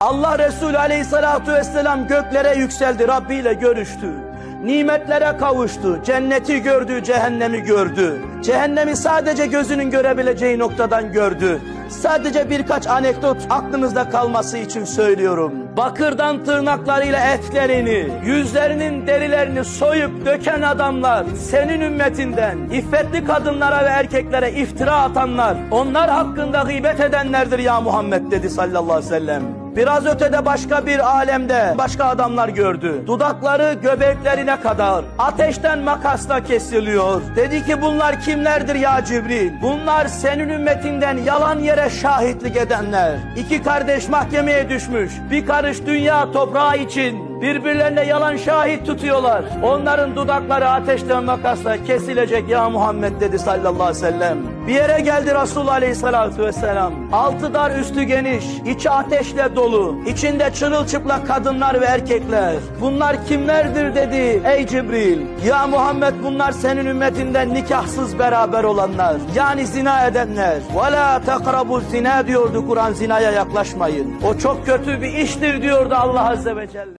Allah Resulü aleyhissalatu vesselam göklere yükseldi, Rabbi ile görüştü. Nimetlere kavuştu, cenneti gördü, cehennemi gördü. Cehennemi sadece gözünün görebileceği noktadan gördü. Sadece birkaç anekdot aklınızda kalması için söylüyorum. Bakırdan tırnaklarıyla etlerini, yüzlerinin derilerini soyup döken adamlar, senin ümmetinden, iffetli kadınlara ve erkeklere iftira atanlar, onlar hakkında gıybet edenlerdir ya Muhammed dedi sallallahu aleyhi ve sellem. Biraz ötede başka bir alemde başka adamlar gördü. Dudakları göbeklerine kadar ateşten makasla kesiliyor. Dedi ki bunlar kimlerdir ya Cibril? Bunlar senin ümmetinden yalan yere şahitlik edenler. İki kardeş mahkemeye düşmüş. Bir karış dünya toprağı için birbirlerine yalan şahit tutuyorlar. Onların dudakları ateşten makasla kesilecek ya Muhammed dedi sallallahu aleyhi ve sellem. Bir yere geldi Resulullah aleyhissalatu vesselam. Altı dar üstü geniş, içi ateşle dolu. İçinde çırılçıplak kadınlar ve erkekler. Bunlar kimlerdir dedi ey Cibril. Ya Muhammed bunlar senin ümmetinden nikahsız beraber olanlar. Yani zina edenler. Ve la tekrabu zina diyordu Kur'an zinaya yaklaşmayın. O çok kötü bir iştir diyordu Allah azze ve celle.